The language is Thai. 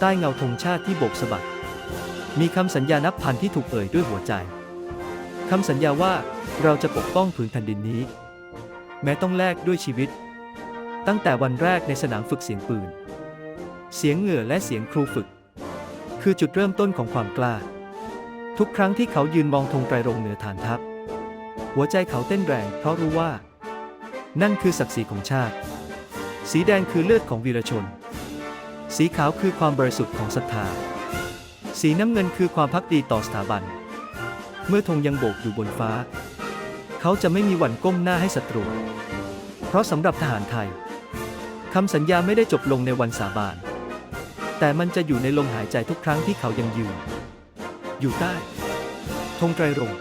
ใต้เงาธงชาติที่โบกสะบัด มีคำสัญญานับพันที่ถูกเอ่ยด้วยหัวใจ คำสัญญาว่าเราจะปกป้องผืนแผ่นดินนี้ แม้ต้องแลกด้วยชีวิต ตั้งแต่วันแรกในสนามฝึกเสียงปืน เสียงเหงื่อและเสียงครูฝึก คือจุดเริ่มต้นของความกล้า ทุกครั้งที่เขายืนมองธงไตรรงเหนือฐานทัพ หัวใจเขาเต้นแรงเพราะรู้ว่า นั่นคือศักดิ์ศรีของชาติ สีแดงคือเลือดของวีรชน สีขาวคือความบริสุทธิ์ของศรัทธา สีน้ำเงินคือความพักดีต่อสถาบัน เมื่อธงยังโบกอยู่บนฟ้า เขาจะไม่มีวันก้มหน้าให้ศัตรู เพราะสำหรับทหารไทยคำสัญญาไม่ได้จบลงในวันสาบาน แต่มันจะอยู่ในลมหายใจทุกครั้งที่เขายังยืน อยู่ใต้ธงไตรรงค์